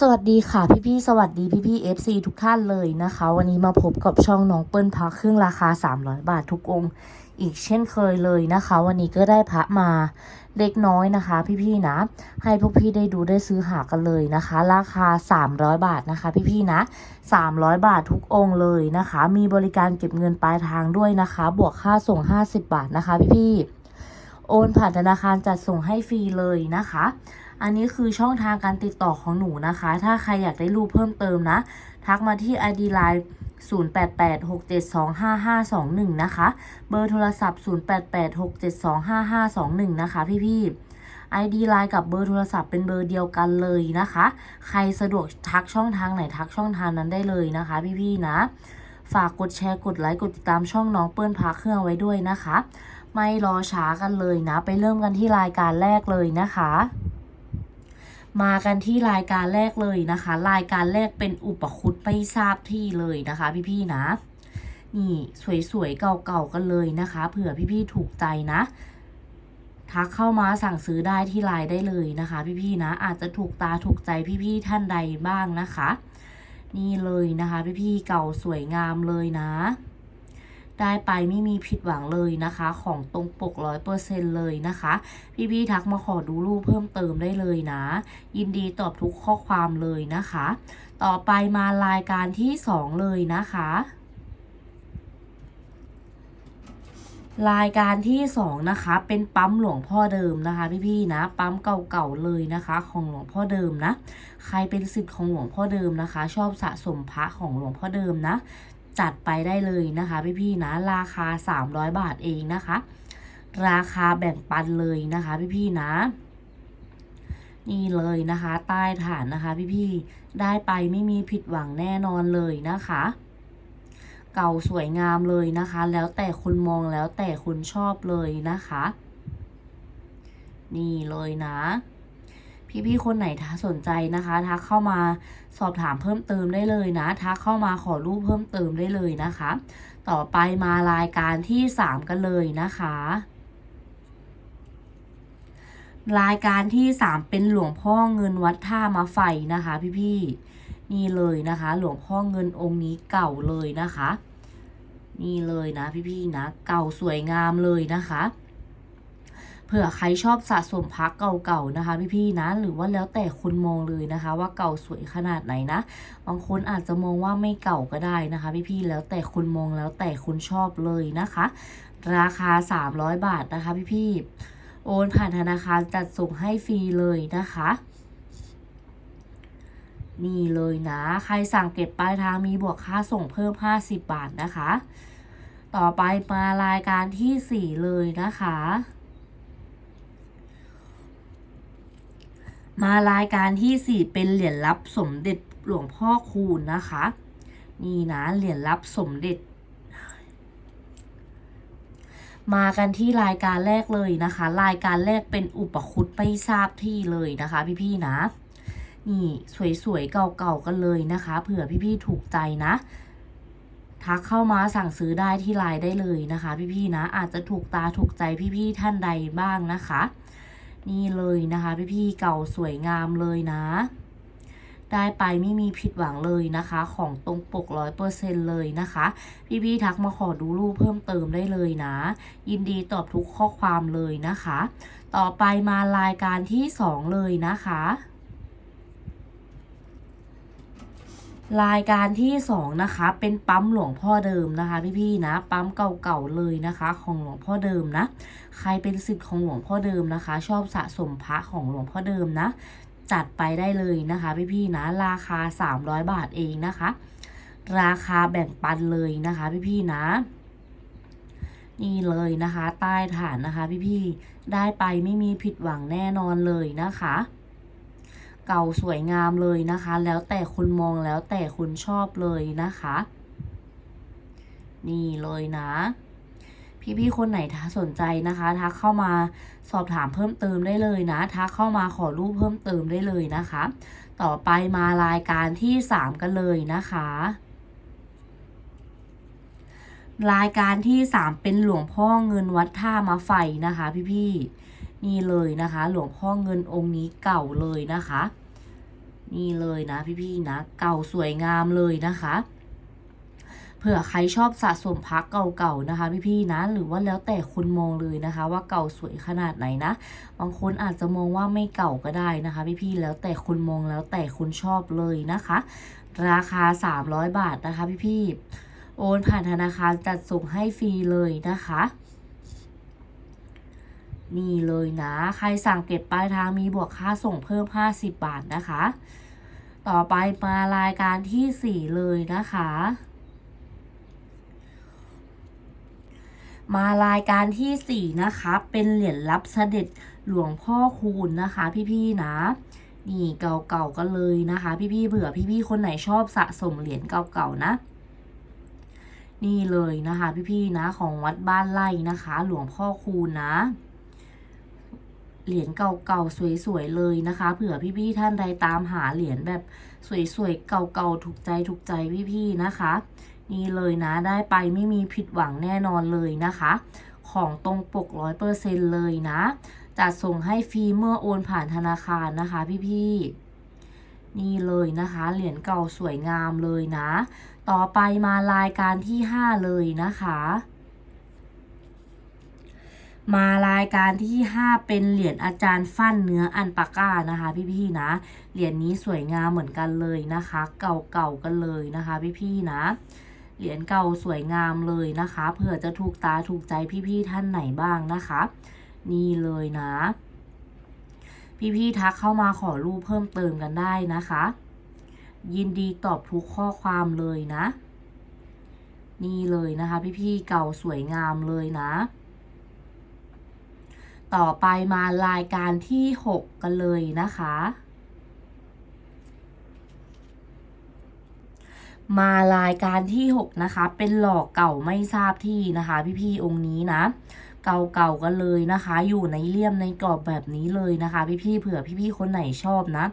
สวัสดีค่ะพี่พี่ๆสวัสดีพี่พี่ๆ FC ทุกท่านเลยนะคะ วันนี้มาพบกับช่องน้องเปิ้ลพระเครื่องราคา 300 บาททุกองค์ อีกเช่นเคยเลยนะคะ วันนี้ก็ได้พระมาเล็กน้อยนะคะ พี่พี่ๆนะ ให้พวกพี่ได้ดูได้ซื้อหากันเลยนะคะ ราคา 300 บาทนะคะ พี่พี่ๆนะ 300 บาททุกองค์เลยนะคะ มีบริการเก็บเงินปลายทางด้วยนะคะ บวกค่าส่ง 50 บาทนะคะ พี่พี่ๆโอนผ่านธนาคารจัดส่งให้ฟรีเลยนะคะ อันนี้คือช่องทางการติดต่อของหนูนะคะ ถ้าใครอยากได้รูปเพิ่มเติมนะ ทักมาที่ ID Line 0886725521 นะคะ เบอร์โทรศัพท์ 0886725521 นะคะ พี่ๆ ID Line กับเบอร์โทรศัพท์เป็นเบอร์เดียวกันเลยนะคะ ใครสะดวกทักช่องทางไหนทักช่องทางนั้นได้เลยนะคะ พี่ๆนะ ฝากกดแชร์กดไลค์กดติดตามช่องน้องเปิ้ลพาเครื่องไว้ด้วยนะคะ ไม่รอช้ากันเลยนะ ไปเริ่มกันที่รายการแรกเลยนะคะ มากันที่รายการแรกเลยนะคะ รายการแรกเป็นอุปคุตไม่ทราบที่เลยนะคะพี่ๆนะ นี่สวยๆเก่าๆกันเลยนะคะ เผื่อพี่ๆถูกใจนะ ทักเข้ามาสั่งซื้อได้ที่ไลน์ได้เลยนะคะ พี่ๆนะ อาจจะถูกตาถูกใจพี่ๆท่านใดบ้างนะคะ นี่เลยนะคะ พี่ๆเก่าสวยงามเลยนะ ได้ไปไม่มีผิดหวังเลยนะคะ ของตรงปกร้อยเปอร์เซ็นเลยนะคะ พี่ๆทักมาขอดูรูปเพิ่มเติมได้เลยนะ ยินดีตอบทุกข้อความเลยนะคะ ต่อไปมารายการที่สองเลยนะคะรายการที่สองนะคะ เป็นปั๊มหลวงพ่อเดิมนะคะ พี่ๆนะ ปั๊มเก่าๆเลยนะคะ ของหลวงพ่อเดิมนะ ใครเป็นสิทธิ์ของหลวงพ่อเดิมนะคะ ชอบสะสมพระของหลวงพ่อเดิมนะ จัดไปได้เลยนะคะพี่ๆนะราคา 300 บาทเองนะคะ ราคาแบ่งปันเลยนะคะพี่ๆนะ นี่เลยนะคะ ใต้ฐานนะคะพี่ๆได้ไปไม่มีผิดหวังแน่นอนเลยนะคะเก่าสวยงามเลยนะคะ แล้วแต่คุณมองแล้วแต่คุณชอบเลยนะคะ นี่เลยนะ พี่ๆคนไหนสนใจนะคะทักเข้ามาสอบถามเพิ่มเติมได้เลยนะทักเข้ามาขอรูปเพิ่มเติมได้เลยนะคะ ต่อไปมารายการที่สามกันเลยนะคะ รายการที่สามเป็นหลวงพ่อเงินวัดท่ามาไฟนะคะ พี่ๆนี่เลยนะคะ หลวงพ่อเงินองค์นี้เก่าเลยนะคะ นี่เลยนะพี่ๆนะ เก่าสวยงามเลยนะคะ ผื่อใครชอบสะสมพักเก่าๆนะคะ พี่ๆนะ หรือว่าแล้วแต่คุณมองเลยนะคะ ว่าเก่าสวยขนาดไหนนะ บางคนอาจจะมองว่าไม่เก่าก็ได้นะคะ พี่ๆแล้วแต่คุณมองแล้วแต่คุณชอบเลยนะคะ ราคา 300 บาทนะคะ พี่ๆโอนผ่านธนาคารจัดส่งให้ฟรีเลยนะคะนี่เลยนะ ใครสั่งเก็บปลายทางมีบวกค่าส่งเพิ่ม 50 บาทนะคะ ต่อไปมารายการที่ 4 เลยนะคะ มารายการที่ 4 เป็นเหรียญรับสมเด็จหลวงพ่อคูณนะคะ นี่นะเหรียญรับสมเด็จ มากันที่รายการแรกเลยนะคะ รายการแรกเป็นอุปคุตไม่ทราบที่เลยนะคะ พี่ๆนะ นี่สวยๆเก่าๆกันเลยนะคะ เผื่อพี่ๆถูกใจนะทักเข้ามาสั่งซื้อได้ที่ไลน์ได้เลยนะคะ พี่ๆนะ อาจจะถูกตาถูกใจพี่ๆท่านใดบ้างนะคะ นี่เลยนะคะ พี่ๆเก่าสวยงามเลยนะ ได้ไปไม่มีผิดหวังเลยนะคะ ของตรงปกร้อยเปอร์เซ็นเลยนะคะ พี่ๆทักมาขอดูรูปเพิ่มเติมได้เลยนะ ยินดีตอบทุกข้อความเลยนะคะ ต่อไปมารายการที่สองเลยนะคะ รายการที่สองนะคะ เป็นปั๊มหลวงพ่อเดิมนะคะ พี่ๆนะ ปั๊มเก่าๆเลยนะคะ ของหลวงพ่อเดิมนะ ใครเป็นสิทธิ์ของหลวงพ่อเดิมนะคะ ชอบสะสมพระของหลวงพ่อเดิมนะ จัดไปได้เลยนะคะ พี่ๆนะ ราคา 300 บาทเองนะคะ ราคาแบ่งปันเลยนะคะ พี่ๆนะนี่เลยนะคะ ใต้ฐานนะคะ พี่ๆได้ไปไม่มีผิดหวังแน่นอนเลยนะคะ เก่าสวยงามเลยนะคะ แล้วแต่คุณมองแล้วแต่คุณชอบเลยนะคะ นี่เลยนะ พี่ๆคนไหนถ้าสนใจนะคะทักเข้ามาสอบถามเพิ่มเติมได้เลยนะทักเข้ามาขอรูปเพิ่มเติมได้เลยนะคะ ต่อไปมารายการที่สามกันเลยนะคะรายการที่สามเป็นหลวงพ่อเงินวัดท่ามาไฟนะคะพี่ๆ นี่เลยนะคะ หลวงพ่อเงินองค์นี้เก่าเลยนะคะ นี่เลยนะพี่ๆนะ เก่าสวยงามเลยนะคะเผื่อใครชอบสะสมพักเก่าๆนะคะ พี่ๆนะ หรือว่าแล้วแต่คุณมองเลยนะคะ ว่าเก่าสวยขนาดไหนนะบางคนอาจจะมองว่าไม่เก่าก็ได้นะคะ พี่ๆแล้วแต่คุณมองแล้วแต่คุณชอบเลยนะคะ ราคา 300 บาทนะคะ พี่ๆโอนผ่านธนาคารจัดส่งให้ฟรีเลยนะคะ นี่เลยนะ ใครสั่งเก็บปลายทางมีบวกค่าส่งเพิ่ม 50 บาทนะคะ ต่อไปมารายการที่ 4 เลยนะคะ มารายการที่ 4 นะคะ เป็นเหรียญรับเสด็จหลวงพ่อคูณนะคะ พี่ๆนะนี่เก่าๆกันเลยนะคะ พี่ๆเผื่อพี่ๆคนไหนชอบสะสมเหรียญเก่าๆนะนี่เลยนะคะ พี่ๆนะของวัดบ้านไร่นะคะ หลวงพ่อคูณนะ เหรียญเก่าๆสวยๆเลยนะคะ เผื่อพี่ๆท่านใดตามหาเหรียญแบบสวยๆเก่าๆถูกใจถูกใจพี่ๆนะคะ นี่เลยนะได้ไปไม่มีผิดหวังแน่นอนเลยนะคะ ของตรงปกร้อยเปอร์เซ็นเลยนะจัดส่งให้ฟรีเมื่อโอนผ่านธนาคารนะคะพี่ๆนี่เลยนะคะ เหรียญเก่าสวยงามเลยนะ ต่อไปมารายการที่ 5 เลยนะคะ มารายการที่ 5 เป็นเหรียญอาจารย์ฟั่นเนื้ออันปาก้านะคะ พี่ๆนะ เหรียญนี้สวยงามเหมือนกันเลยนะคะ เก่าๆกันเลยนะคะ พี่ๆนะ เหรียญเก่าสวยงามเลยนะคะเผื่อจะถูกตาถูกใจพี่ๆท่านไหนบ้างนะคะ นี่เลยนะ พี่ๆทักเข้ามาขอรูปเพิ่มเติมกันได้นะคะ ยินดีตอบทุกข้อความเลยนะ นี่เลยนะคะ พี่ๆเก่าสวยงามเลยนะ ต่อไปมารายการที่ 6 กันเลยนะคะ มารายการที่ 6 นะคะ เป็นหลอกเก่าไม่ทราบที่นะคะ พี่ๆองค์นี้นะ เก่าๆกันเลยนะคะ อยู่ในเลี่ยมในกรอบแบบนี้เลยนะคะ พี่ๆเผื่อพี่ๆคนไหนชอบนะ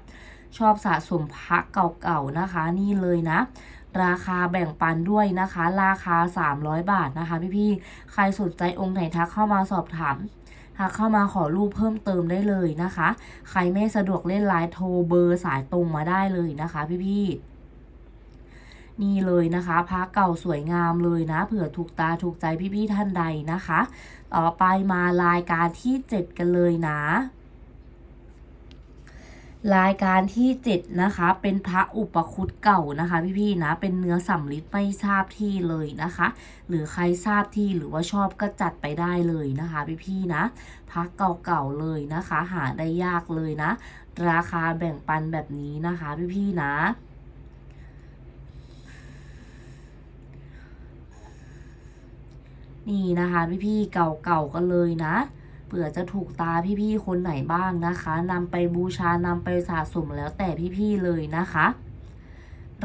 ชอบสะสมพระเก่าๆนะคะ นี่เลยนะราคาแบ่งปันด้วยนะคะ ราคา 300 บาทนะคะ พี่ๆ ใครสนใจองค์ไหนทักเข้ามาสอบถาม ทักเข้ามาขอรูปเพิ่มเติมได้เลยนะคะ ใครไม่สะดวกเล่นไลน์โทรเบอร์สายตรงมาได้เลยนะคะพี่ๆนี่เลยนะคะพระเก่าสวยงามเลยนะ เผื่อถูกตาถูกใจพี่ๆท่านใดนะคะ ต่อไปมารายการที่ 7 กันเลยนะ รายการที่7นะคะ เป็นพระอุปคุตเก่านะคะ พี่ๆนะ เป็นเนื้อสำลิดไม่ทราบที่เลยนะคะ หรือใครทราบที่หรือว่าชอบก็จัดไปได้เลยนะคะ พี่ๆนะพระเก่าๆเลยนะคะ หาได้ยากเลยนะ ราคาแบ่งปันแบบนี้นะคะ พี่ๆนะนี่นะคะ พี่ๆเก่าๆกันเลยนะ เผื่อจะถูกตาพี่ๆคนไหนบ้างนะคะนำไปบูชานำไปสะสมแล้วแต่พี่ๆเลยนะคะ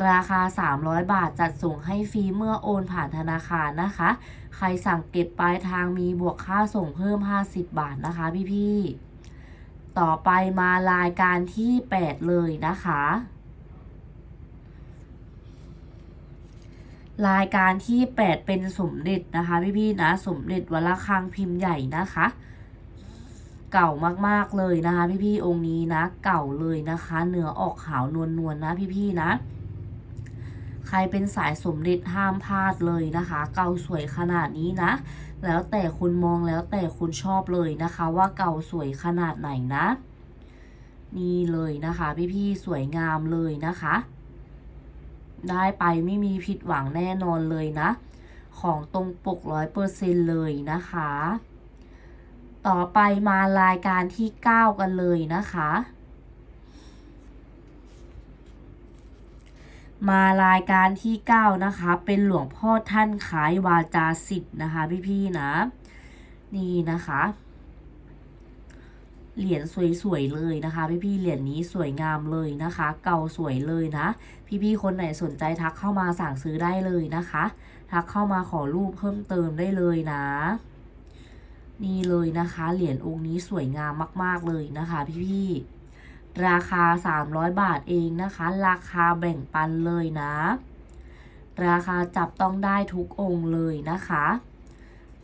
ราคา 300 บาทจัดส่งให้ฟรีเมื่อโอนผ่านธนาคารนะคะ ใครสั่งเก็บปลายทางมีบวกค่าส่งเพิ่ม 50 บาทนะคะพี่ๆต่อไปมารายการที่ 8 เลยนะคะรายการที่ 8 เป็นสมเด็จนะคะพี่ๆนะ สมเด็จวัดระฆังพิมพ์ใหญ่นะคะ เก่ามากๆเลยนะคะ พี่ๆองค์นี้นะ เก่าเลยนะคะ เนื้อออกขาวนวลๆนะพี่ๆนะ ใครเป็นสายสมเด็จห้ามพลาดเลยนะคะ เก่าสวยขนาดนี้นะ แล้วแต่คุณมองแล้วแต่คุณชอบเลยนะคะ ว่าเก่าสวยขนาดไหนนะ นี่เลยนะคะ พี่ๆสวยงามเลยนะคะ ได้ไปไม่มีผิดหวังแน่นอนเลยนะ ของตรงปกร้อยเปอร์เซ็นเลยนะคะ ต่อไปมารายการที่ 9 กันเลยนะคะ มารายการที่ 9 นะคะ เป็นหลวงพ่อท่านขายวาจาสิทธิ์นะคะ พี่ๆนะ นี่นะคะ เหรียญสวยๆเลยนะคะ พี่ๆเหรียญนี้สวยงามเลยนะคะ เก่าสวยเลยนะ พี่ๆคนไหนสนใจทักเข้ามาสั่งซื้อได้เลยนะคะ ทักเข้ามาขอรูปเพิ่มเติมได้เลยนะ นี่เลยนะคะ เหรียญองค์นี้สวยงามมาก ๆ เลยนะคะพี่ๆราคา 300 บาทเองนะคะ ราคาแบ่งปันเลยนะ ราคาจับต้องได้ทุกองค์เลยนะคะ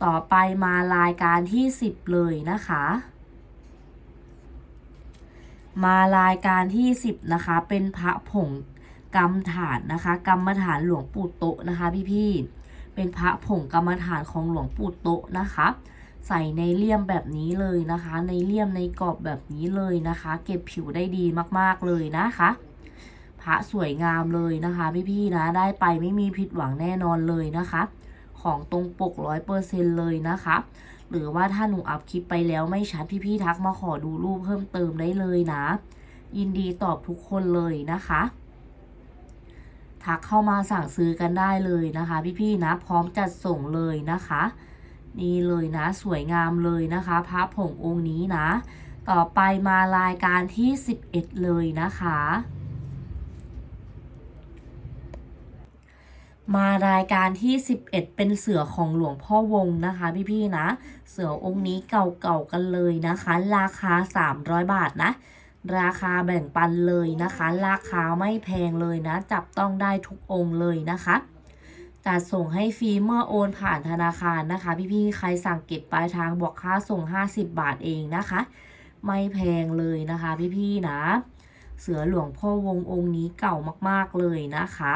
ต่อไปมารายการที่ 10 เลยนะคะ มารายการที่ 10 นะคะ เป็นพระผงกรรมฐานนะคะกรรมฐานหลวงปู่โตนะคะพี่ๆเป็นพระผงกรรมฐานของหลวงปู่โตนะคะ ใส่ในเลี่ยมแบบนี้เลยนะคะ ในเลี่ยมในกรอบแบบนี้เลยนะคะ เก็บผิวได้ดีมากๆเลยนะคะพระสวยงามเลยนะคะพี่ๆนะได้ไปไม่มีผิดหวังแน่นอนเลยนะคะ ของตรงปกร้อยเปอร์เซ็นเลยนะคะหรือว่าถ้าหนูอัพคลิปไปแล้วไม่ชัดพี่ๆทักมาขอดูรูปเพิ่มเติมได้เลยนะ ยินดีตอบทุกคนเลยนะคะทักเข้ามาสั่งซื้อกันได้เลยนะคะ พี่ๆนะ พร้อมจัดส่งเลยนะคะ นี่เลยนะ สวยงามเลยนะคะพระผงองค์นี้นะ ต่อไปมารายการที่ 11 เลยนะคะ มารายการที่ 11 เป็นเสือของหลวงพ่อวงนะคะพี่ๆนะ เสือองค์นี้เก่าๆกันเลยนะคะ ราคา 300 บาทนะราคาแบ่งปันเลยนะคะ ราคาไม่แพงเลยนะ จับต้องได้ทุกองค์เลยนะคะ จัดส่งให้ฟรีเมื่อโอนผ่านธนาคารนะคะ พี่ๆ ใครสั่งเก็บปลายทางบอกค่าส่ง 50 บาทเองนะคะ ไม่แพงเลยนะคะ พี่ๆ นะ เสือหลวงพ่อวงองค์นี้เก่ามากๆเลยนะคะ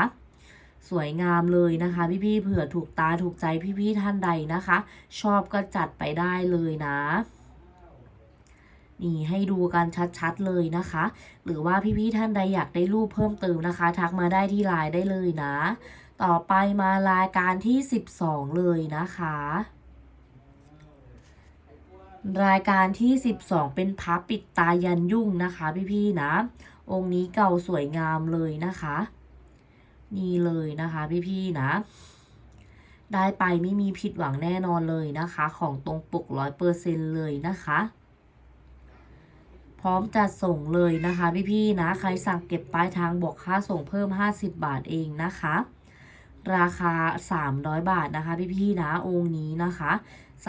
สวยงามเลยนะคะ พี่ๆ เผื่อถูกตาถูกใจพี่ๆ ท่านใดนะคะ ชอบก็จัดไปได้เลยนะนี่ให้ดูกันชัดๆเลยนะคะ หรือว่าพี่ๆท่านใดอยากได้รูปเพิ่มเติมนะคะ ทักมาได้ที่ไลน์ได้เลยนะ ต่อไปมารายการที่ 12 เลยนะคะ รายการที่ 12 เป็นพับปิดตายันยุ่งนะคะพี่ๆนะ องค์นี้เก่าสวยงามเลยนะคะ นี่เลยนะคะพี่ๆนะ ได้ไปไม่มีผิดหวังแน่นอนเลยนะคะ ของตรงปกร้อยเปอร์เซ็นเลยนะคะพร้อมจัดส่งเลยนะคะพี่ๆนะ ใครสั่งเก็บปลายทางบวกค่าส่งเพิ่ม 50 บาทเองนะคะ ราคา 300 บาทนะคะ พี่ๆนะองค์นี้นะคะ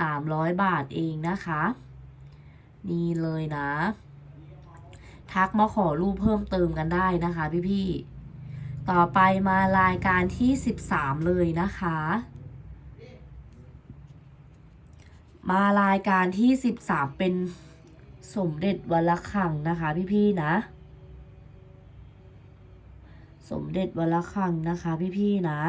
300 บาทเองนะคะ นี่เลยนะ ทักมาขอรูปเพิ่มเติมกันได้นะคะ พี่ๆต่อไปมารายการที่ 13 เลยนะคะ มารายการที่ 13 เป็นสมเด็จวัลคังนะคะ พี่ๆนะ สมเด็จวัลคังนะคะพี่ๆนะ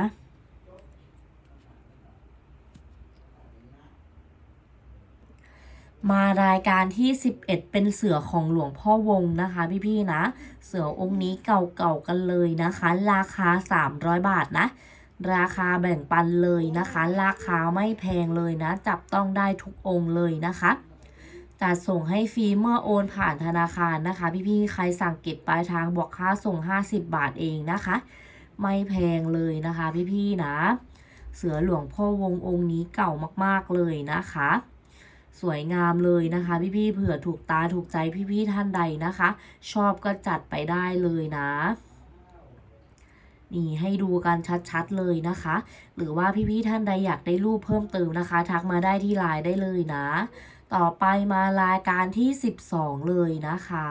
มารายการที่ 11 เป็นเสือของหลวงพ่อวงนะคะ พี่ๆนะ เสือองค์นี้เก่าๆกันเลยนะคะ ราคา 300 บาทนะ ราคาแบ่งปันเลยนะคะ ราคาไม่แพงเลยนะ จับต้องได้ทุกองค์เลยนะคะ จัดส่งให้ฟรีเมื่อโอนผ่านธนาคารนะคะ พี่ๆใครสั่งเก็บปลายทางบอกค่าส่ง 50 บาทเองนะคะ ไม่แพงเลยนะคะ พี่ๆนะ เสือหลวงพ่อวงองค์นี้เก่ามากๆเลยนะคะ สวยงามเลยนะคะ พี่ๆเผื่อถูกตาถูกใจพี่ๆท่านใดนะคะ ชอบก็จัดไปได้เลยนะนี่ให้ดูกันชัดๆเลยนะคะ หรือว่าพี่ๆท่านใดอยากได้รูปเพิ่มเติมนะคะ ทักมาได้ที่ไลน์ได้เลยนะ ต่อไปมารายการที่ 12 เลยนะคะ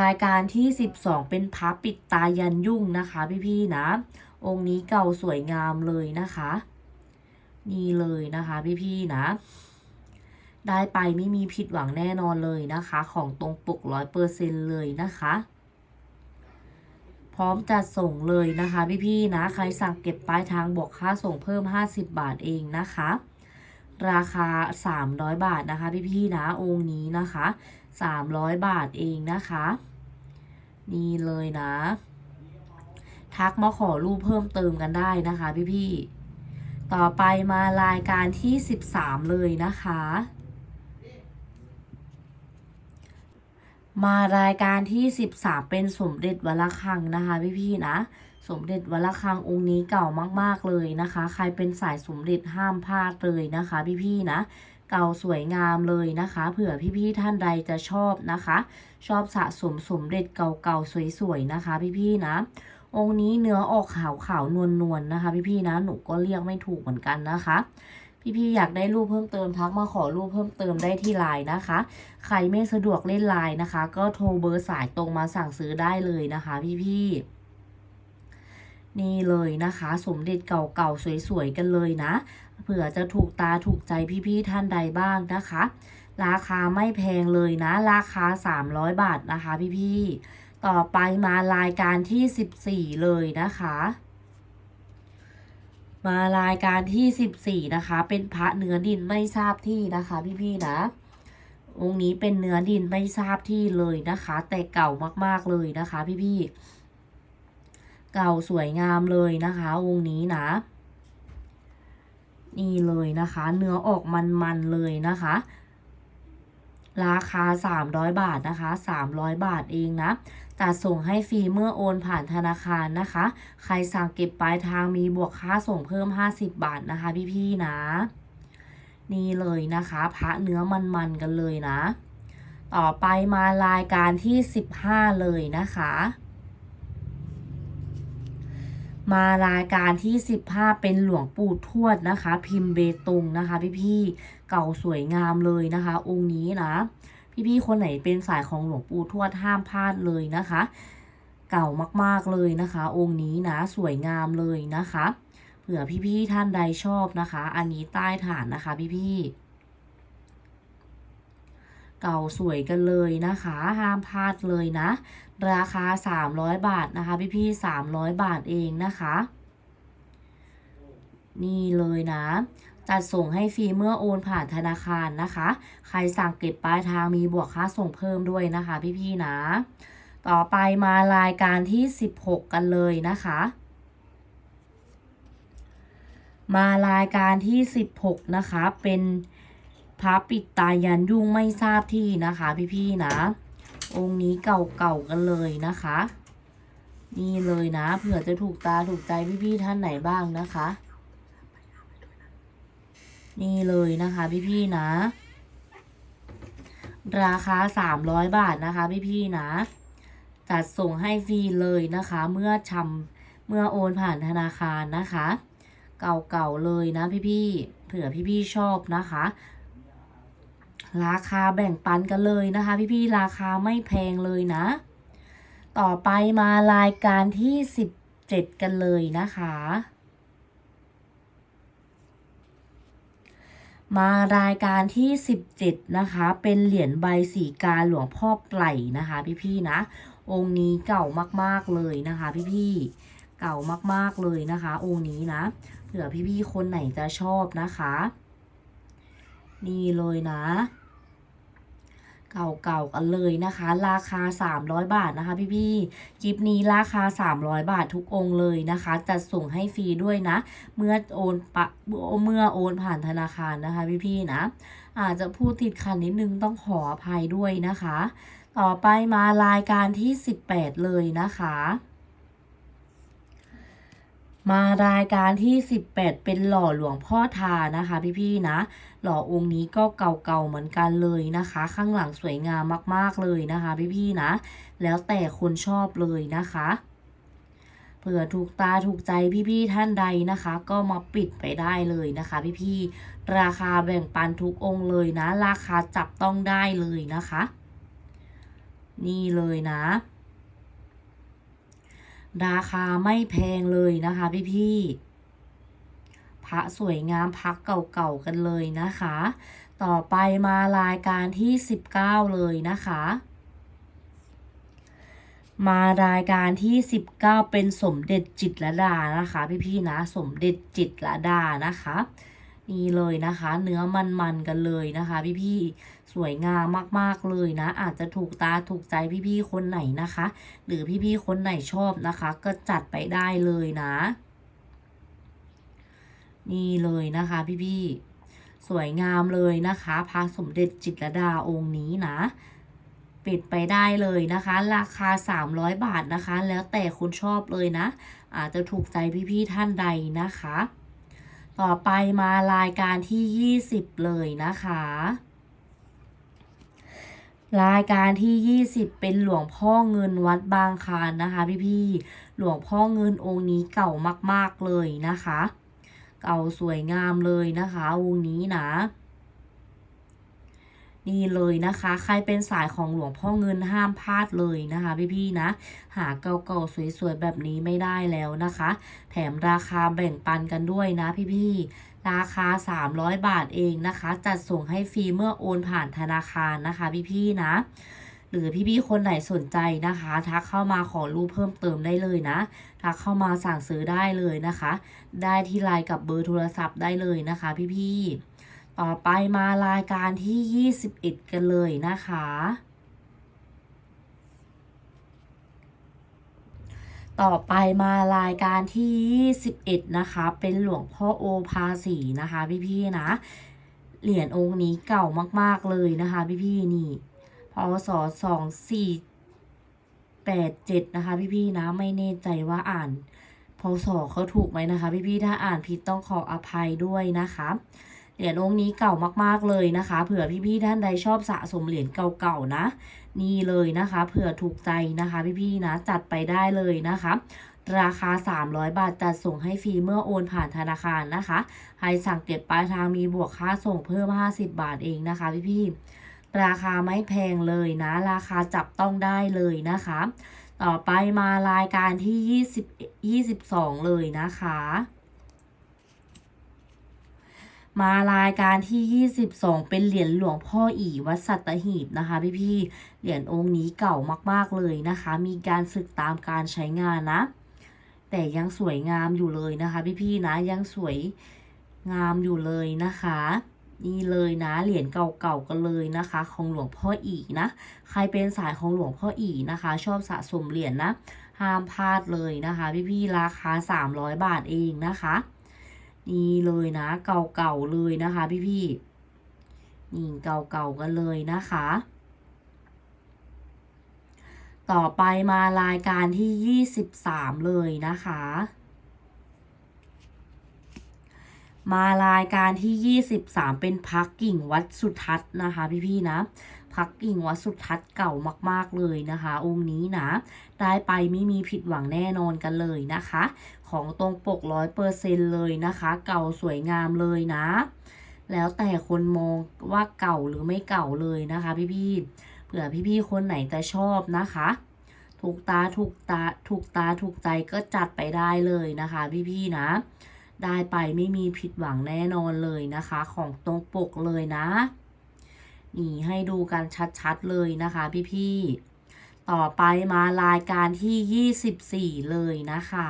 รายการที่ 12 เป็นพับปิดตายันยุ่งนะคะพี่ๆนะ องค์นี้เก่าสวยงามเลยนะคะ นี่เลยนะคะพี่ๆนะ ได้ไปไม่มีผิดหวังแน่นอนเลยนะคะ ของตรงปกร้อยเปอร์เซ็นเลยนะคะพร้อมจัดส่งเลยนะคะพี่ๆนะ ใครสั่งเก็บปลายทางบวกค่าส่งเพิ่ม 50 บาทเองนะคะ ราคา 300 บาทนะคะ พี่ๆนะองค์นี้นะคะ 300 บาทเองนะคะ นี่เลยนะ ทักมาขอรูปเพิ่มเติมกันได้นะคะ พี่ๆต่อไปมารายการที่ 13 เลยนะคะ มารายการที่ 13 เป็นสมเด็จวัลคังนะคะพี่ๆนะ สมเด็จวัลคังองค์นี้เก่ามากๆเลยนะคะ ใครเป็นสายสมเด็จห้ามพลาดเลยนะคะ พี่ๆนะ เก่าสวยงามเลยนะคะ เผื่อพี่ๆท่านใดจะชอบนะคะ ชอบสะสมสมเด็จเก่าๆสวยๆนะคะ พี่ๆนะ องค์นี้เนื้อออกขาวขาวนวลนวลนะคะ พี่ๆนะหนูก็เรียกไม่ถูกเหมือนกันนะคะ พี่ๆอยากได้รูปเพิ่มเติมทักมาขอรูปเพิ่มเติมได้ที่ไลน์นะคะ ใครไม่สะดวกเล่นไลน์นะคะ ก็โทรเบอร์สายตรงมาสั่งซื้อได้เลยนะคะ พี่ๆนี่เลยนะคะ สมเด็จเก่าๆสวยๆกันเลยนะเผื่อจะถูกตาถูกใจพี่ๆท่านใดบ้างนะคะ ราคาไม่แพงเลยนะ ราคา 300 บาทนะคะ พี่ๆต่อไปมารายการที่ 14 เลยนะคะ มารายการที่14นะคะ เป็นพระเนื้อดินไม่ทราบที่นะคะ พี่ๆนะองค์นี้เป็นเนื้อดินไม่ทราบที่เลยนะคะ แต่เก่ามากๆเลยนะคะ พี่ๆเก่าสวยงามเลยนะคะ องค์นี้นะนี่เลยนะคะ เนื้อออกมันๆเลยนะคะ ราคา 300 บาทนะคะ 300 บาทเองนะจัดส่งให้ฟรีเมื่อโอนผ่านธนาคารนะคะ ใครสั่งเก็บปลายทางมีบวกค่าส่งเพิ่ม 50 บาทนะคะ พี่ๆนะ นี่เลยนะคะพระเนื้อมันๆกันเลยนะ ต่อไปมารายการที่ 15 เลยนะคะ มารายการที่ 15 เป็นหลวงปู่ทวดนะคะ พิมพ์เบตงนะคะ พี่ๆเก่าสวยงามเลยนะคะ องค์นี้นะพี่ๆคนไหนเป็นสายของหลวงปู่ทวดห้ามพลาดเลยนะคะ เก่ามากๆเลยนะคะ องค์นี้นะสวยงามเลยนะคะ เผื่อพี่ๆท่านใดชอบนะคะ อันนี้ใต้ฐานนะคะพี่ๆ เก่าสวยกันเลยนะคะ ห้ามพลาดเลยนะ ราคา 300 บาทนะคะพี่ๆ300 บาทเองนะคะ นี่เลยนะจัดส่งให้ฟรีเมื่อโอนผ่านธนาคารนะคะ ใครสั่งเก็บปลายทางมีบวกค่าส่งเพิ่มด้วยนะคะพี่ๆนะ ต่อไปมารายการที่ 16 กันเลยนะคะ มารายการที่ 16 นะคะเป็น พระปิดตายันยุ่งไม่ทราบที่นะคะ พี่ๆนะ องค์นี้เก่าๆกันเลยนะคะ นี่เลยนะเผื่อจะถูกตาถูกใจพี่ๆท่านไหนบ้างนะคะ นี่เลยนะคะพี่ๆนะ ราคา300บาทนะคะ พี่ๆนะจัดส่งให้ฟรีเลยนะคะ เมื่อชำเมื่อโอนผ่านธนาคารนะคะ เก่าๆเลยนะพี่ๆเผื่อพี่ๆชอบนะคะ ราคาแบ่งปันกันเลยนะคะ พี่ๆราคาไม่แพงเลยนะ ต่อไปมารายการที่17กันเลยนะคะ มารายการที่17นะคะ เป็นเหรียญใบสีกาหลวงพ่อไกล่นะคะ พี่ๆนะ องค์นี้เก่ามากๆเลยนะคะ พี่ๆเก่ามากๆเลยนะคะ องค์นี้นะเผื่อพี่ๆคนไหนจะชอบนะคะนี่เลยนะ เก่าๆกันเลยนะคะ ราคา 300 บาทนะคะ พี่ๆคลิปนี้ราคา 300 บาททุกองเลยนะคะ จะส่งให้ฟรีด้วยนะ เมื่อโอนปะเมื่อโอนผ่านธนาคารนะคะ พี่ๆนะ อาจจะพูดติดขัดนิดนึงต้องขออภัยด้วยนะคะ ต่อไปมารายการที่ 18 เลยนะคะ มารายการที่ 18 เป็นหล่อหลวงพ่อทานะคะ พี่ๆนะ หล่อองค์นี้ก็เก่าๆเหมือนกันเลยนะคะ ข้างหลังสวยงามมากๆเลยนะคะ พี่ๆนะ แล้วแต่คนชอบเลยนะคะเผื่อถูกตาถูกใจพี่ๆท่านใดนะคะ ก็มาปิดไปได้เลยนะคะ พี่ๆราคาแบ่งปันทุกองค์เลยนะ ราคาจับต้องได้เลยนะคะ นี่เลยนะ ราคาไม่แพงเลยนะคะพี่ๆพระสวยงามพักเก่าๆกันเลยนะคะ ต่อไปมารายการที่ 19 เลยนะคะ มารายการที่ 19 เป็นสมเด็จจิตรลดานะคะ พี่ๆนะสมเด็จจิตรลดานะคะนี่เลยนะคะ เนื้อมันๆกันเลยนะคะ พี่ๆ สวยงามมากๆเลยนะ อาจจะถูกตาถูกใจพี่ๆคนไหนนะคะ หรือพี่ๆคนไหนชอบนะคะ ก็จัดไปได้เลยนะ นี่เลยนะคะพี่ๆสวยงามเลยนะคะพระสมเด็จจิตรดาองค์นี้นะปิดไปได้เลยนะคะ ราคา 300 บาทนะคะ แล้วแต่คุณชอบเลยนะ อาจจะถูกใจพี่ๆท่านใดนะคะ ต่อไปมารายการที่ 20 เลยนะคะ รายการที่ 20 เป็นหลวงพ่อเงินวัดบางคานนะคะพี่ๆหลวงพ่อเงินองค์นี้เก่ามากๆเลยนะคะ เก่าสวยงามเลยนะคะองค์นี้นะนี่เลยนะคะ ใครเป็นสายของหลวงพ่อเงินห้ามพลาดเลยนะคะพี่ๆนะ หาเก่าๆสวยๆแบบนี้ไม่ได้แล้วนะคะ แถมราคาแบ่งปันกันด้วยนะพี่ๆ ราคา 300 บาทเองนะคะ จัดส่งให้ฟรีเมื่อโอนผ่านธนาคารนะคะพี่ๆนะ หรือพี่ๆคนไหนสนใจนะคะ ทักเข้ามาขอรูปเพิ่มเติมได้เลยนะ ทักเข้ามาสั่งซื้อได้เลยนะคะ ได้ที่ไลน์กับเบอร์โทรศัพท์ได้เลยนะคะ พี่ๆต่อไปมารายการที่ 21 กันเลยนะคะ ต่อไปมารายการที่ 21 นะคะ เป็นหลวงพ่อโอภาสีนะคะ พี่ๆนะ เหรียญองค์นี้เก่ามากๆเลยนะคะ พี่ๆนี่พศสองสี่แปดเจ็ดนะคะ พี่ๆนะ ไม่แน่ใจว่าอ่านพศเขาถูกไหมนะคะ พี่ๆถ้าอ่านผิดต้องขออภัยด้วยนะคะเหรียญองค์นี้เก่ามากๆเลยนะคะ เผื่อพี่ๆท่านใดชอบสะสมเหรียญเก่าๆนะ นี่เลยนะคะเผื่อถูกใจนะคะพี่ๆนะจัดไปได้เลยนะคะ ราคา 300 บาทจัดส่งให้ฟรีเมื่อโอนผ่านธนาคารนะคะใครสั่งเก็บปลายทางมีบวกค่าส่งเพิ่ม 50 บาทเองนะคะพี่ๆราคาไม่แพงเลยนะ ราคาจับต้องได้เลยนะคะ ต่อไปมารายการที่ 20 22 เลยนะคะ มารายการที่ 22 เป็นเหรียญหลวงพ่ออีวัดสัตหีบนะคะพี่ๆเหรียญองค์นี้เก่ามากๆเลยนะคะ มีการศึกตามการใช้งานนะ แต่ยังสวยงามอยู่เลยนะคะ พี่ๆนะยังสวยงามอยู่เลยนะคะ นี่เลยนะเหรียญเก่าๆกันเลยนะคะ ของหลวงพ่ออีนะ ใครเป็นสายของหลวงพ่ออีนะคะ ชอบสะสมเหรียญนะห้ามพลาดเลยนะคะ พี่ๆราคา 300 บาทเองนะคะ นี่เลยนะ เก่าๆเลยนะคะ พี่ๆนี่เก่าๆกันเลยนะคะ ต่อไปมารายการที่23เลยนะคะ มารายการที่23เป็นพักกิ่งวัดสุทัศน์นะคะ พี่ๆนะ พักกิ่งวัดสุทัศน์เก่ามากๆเลยนะคะ องค์นี้นะ ได้ไปไม่มีผิดหวังแน่นอนกันเลยนะคะ ของตรงปกร้อยเปอร์เซ็นเลยนะคะ เก่าสวยงามเลยนะ แล้วแต่คนมองว่าเก่าหรือไม่เก่าเลยนะคะพี่ๆเผื่อพี่ๆคนไหนจะชอบนะคะถูกตาถูกตาถูกตาถูกใจก็จัดไปได้เลยนะคะ พี่ๆนะ ได้ไปไม่มีผิดหวังแน่นอนเลยนะคะ ของตรงปกเลยนะ นี่ให้ดูกันชัดๆเลยนะคะพี่ๆ ต่อไปมารายการที่ 24 เลยนะคะ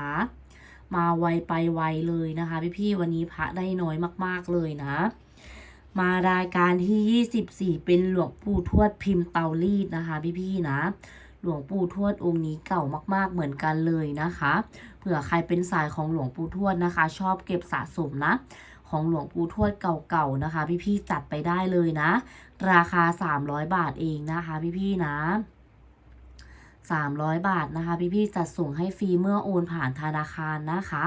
มาไวไปไวเลยนะคะพี่ๆ วันนี้พระได้น้อยมากๆเลยนะ มารายการที่ 24 เป็นหลวงปู่ทวดพิมพ์เตารีดนะคะพี่ๆ นะ หลวงปู่ทวดองค์นี้เก่ามากๆเหมือนกันเลยนะคะ เผื่อใครเป็นสายของหลวงปู่ทวดนะคะ ชอบเก็บสะสมนะของหลวงปู่ทวดเก่าๆนะคะ พี่ๆจัดไปได้เลยนะ ราคา 300 บาทเองนะคะพี่ๆนะ 300 บาทนะคะพี่ๆจัดส่งให้ฟรีเมื่อโอนผ่านธนาคารนะคะ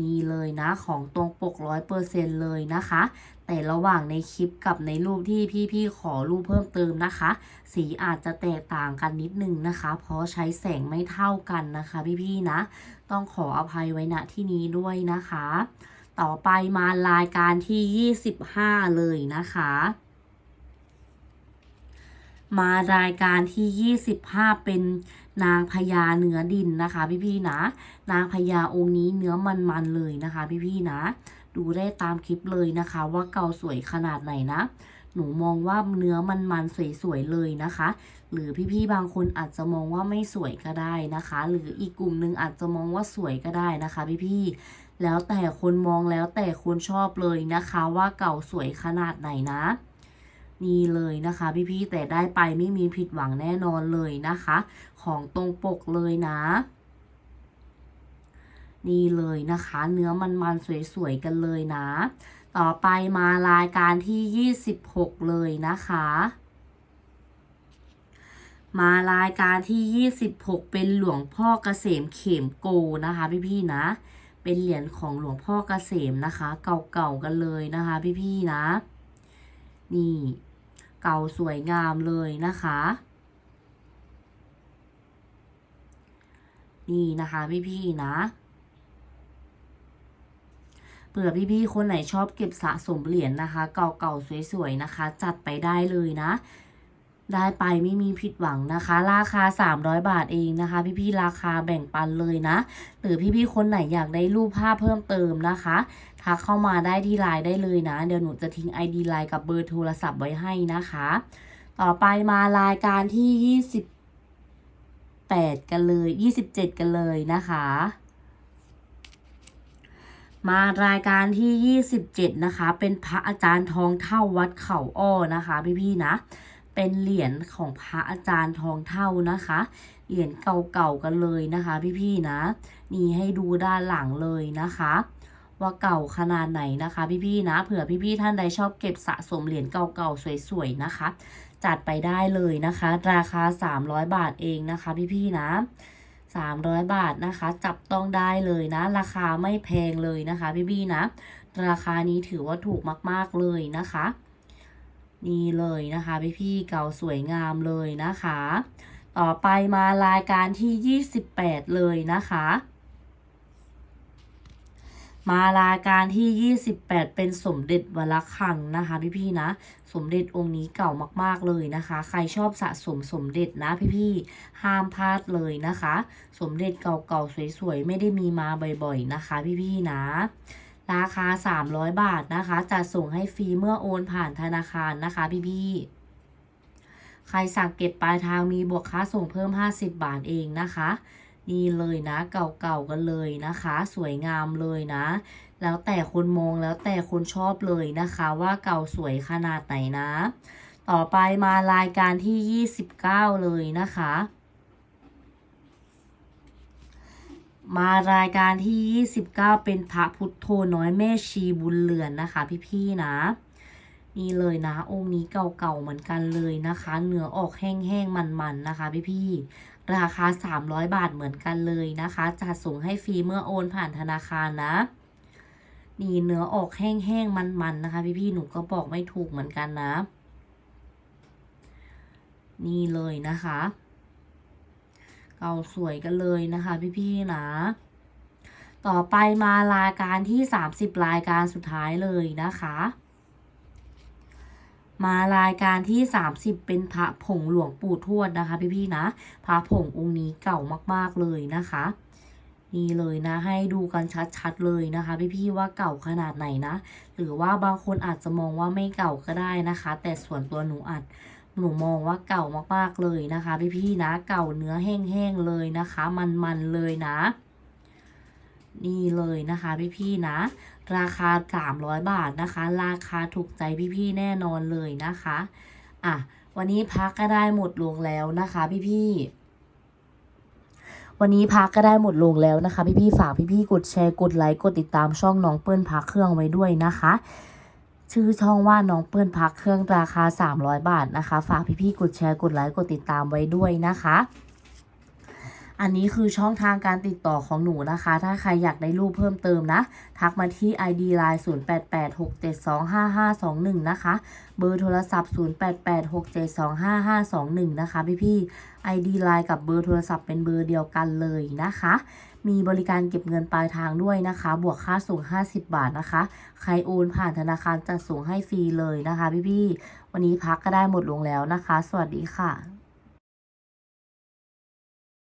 นี่เลยนะของตรงปกร้อยเปอร์เซ็นเลยนะคะ แต่ระหว่างในคลิปกับในรูปที่พี่ๆขอรูปเพิ่มเติมนะคะ สีอาจจะแตกต่างกันนิดนึงนะคะ เพราะใช้แสงไม่เท่ากันนะคะ พี่ๆนะ ต้องขออภัยไว้ณที่นี้ด้วยนะคะ ต่อไปมารายการที่ 25 เลยนะคะ มารายการที่ 25 เป็นนางพญาเนื้อดินนะคะ พี่ๆนะ นางพญาองค์นี้เนื้อมันๆเลยนะคะ พี่ๆนะ ดูได้ตามคลิปเลยนะคะ ว่าเกาสวยขนาดไหนนะ หนูมองว่าเนื้อมันๆสวยๆเลยนะคะ หรือพี่ๆบางคนอาจจะมองว่าไม่สวยก็ได้นะคะ หรืออีกกลุ่มหนึ่งอาจจะมองว่าสวยก็ได้นะคะ พี่ๆแล้วแต่คนมองแล้วแต่คนชอบเลยนะคะ ว่าเก่าสวยขนาดไหนนะ นี่เลยนะคะพี่ๆแต่ได้ไปไม่มีผิดหวังแน่นอนเลยนะคะ ของตรงปกเลยนะนี่เลยนะคะ เนื้อมันๆสวยๆกันเลยนะ ต่อไปมารายการที่ 26 เลยนะคะ มารายการที่ 26 เป็นหลวงพ่อเกษมเข็มโกนะคะ พี่ๆนะ เป็นเหรียญของหลวงพ่อเกษมนะคะ เก่าๆกันเลยนะคะ พี่ๆนะ นี่ เก่าสวยงามเลยนะคะ นี่นะคะพี่ๆนะเผื่อพี่ๆคนไหนชอบเก็บสะสมเหรียญนะคะ เก่าๆสวยๆนะคะ จัดไปได้เลยนะ ได้ไปไม่มีผิดหวังนะคะ ราคา 300 บาทเองนะคะ พี่ๆราคาแบ่งปันเลยนะ หรือพี่ๆคนไหนอยากได้รูปภาพเพิ่มเติมนะคะทักเข้ามาได้ที่ไลน์ได้เลยนะ เดี๋ยวหนูจะทิ้ง ID ไลน์กับเบอร์โทรศัพท์ไว้ให้นะคะ ต่อไปมารายการที่ 28 กันเลย 27 กันเลยนะคะมารายการที่ 27 นะคะ เป็นพระอาจารย์ทองเท่าวัดเขาอ้อนะคะ พี่ๆนะ เป็นเหรียญของพระอาจารย์ทองเท่านะคะ เหรียญเก่าๆกันเลยนะคะ พี่ๆนะ นี่ให้ดูด้านหลังเลยนะคะ ว่าเก่าขนาดไหนนะคะ พี่ๆนะ เผื่อพี่ๆท่านใดชอบเก็บสะสมเหรียญเก่าๆสวยๆนะคะ จัดไปได้เลยนะคะ ราคา 300 บาทเองนะคะ พี่ๆนะ300 บาทนะคะ จับต้องได้เลยนะ ราคาไม่แพงเลยนะคะ พี่ๆนะ ราคานี้ถือว่าถูกมาก ๆ เลยนะคะ นี่เลยนะคะพี่ๆเก่าสวยงามเลยนะคะ ต่อไปมารายการที่ 28 เลยนะคะ มารายการที่ 28 เป็นสมเด็จวัลคังนะคะพี่ๆนะ สมเด็จองค์นี้เก่ามากๆเลยนะคะ ใครชอบสะสมสมเด็จนะพี่ๆห้ามพลาดเลยนะคะ สมเด็จเก่าๆสวยๆไม่ได้มีมาบ่อยๆนะคะ พี่ๆนะ ราคา 300 บาทนะคะจะส่งให้ฟรีเมื่อโอนผ่านธนาคารนะคะพี่ๆใครสั่งเก็บปลายทางมีบวกค่าส่งเพิ่ม 50 บาทเองนะคะนี่เลยนะเก่าๆกันเลยนะคะ สวยงามเลยนะ แล้วแต่คนมองแล้วแต่คนชอบเลยนะคะว่าเก่าสวยขนาดไหนนะ ต่อไปมารายการที่ 29 เลยนะคะ มารายการที่ 29 เป็นพระพุทโธน้อยแม่ชีบุญเรือนนะคะ พี่ๆนะนี่เลยนะ องค์นี้เก่าๆเหมือนกันเลยนะคะ เนื้อออกแห้งๆมันๆนะคะพี่ๆราคา 300 บาทเหมือนกันเลยนะคะ จัดส่งให้ฟรีเมื่อโอนผ่านธนาคารนะ นี่เนื้อออกแห้งๆมันๆนะคะ พี่ๆหนูก็บอกไม่ถูกเหมือนกันนะ นี่เลยนะคะ เก่าสวยกันเลยนะคะพี่ๆนะต่อไปมารายการที่ 30 รายการสุดท้ายเลยนะคะ มารายการที่ 30 เป็นพระผงหลวงปู่ทวดนะคะ พี่ๆนะพระผงองค์นี้เก่ามากๆเลยนะคะนี่เลยนะให้ดูกันชัดๆเลยนะคะ พี่ๆว่าเก่าขนาดไหนนะ หรือว่าบางคนอาจจะมองว่าไม่เก่าก็ได้นะคะ แต่ส่วนตัวหนูอาจ หนูมองว่าเก่ามากๆเลยนะคะพี่ๆนะ เก่าเนื้อแห้งๆเลยนะคะ มันๆเลยนะ นี่เลยนะคะพี่ๆนะ ราคา300บาทนะคะ ราคาถูกใจพี่ๆแน่นอนเลยนะคะ อะ วันนี้พักก็ได้หมดลงแล้วนะคะพี่ๆวันนี้พักก็ได้หมดลงแล้วนะคะ พี่ๆฝากพี่ๆกดแชร์กดไลค์กดติดตามช่องน้องเปิ้ลพักเครื่องไว้ด้วยนะคะ ชื่อช่องว่าน้องเปิ้ลพักเครื่องราคา 300 บาทนะคะ ฝากพี่ๆกดแชร์กดไลค์กดติดตามไว้ด้วยนะคะ อันนี้คือช่องทางการติดต่อของหนูนะคะ ถ้าใครอยากได้รูปเพิ่มเติมนะ ทักมาที่ ID Line 0886725521 นะคะ เบอร์โทรศัพท์ 0886725521 นะคะพี่ๆ ID Line กับเบอร์โทรศัพท์เป็นเบอร์เดียวกันเลยนะคะ มีบริการเก็บเงินปลายทางด้วยนะคะ บวกค่าส่ง 50 บาทนะคะ ใครโอนผ่านธนาคารจะส่งให้ฟรีเลยนะคะพี่ๆวันนี้พักก็ได้หมดลงแล้วนะคะ สวัสดีค่ะ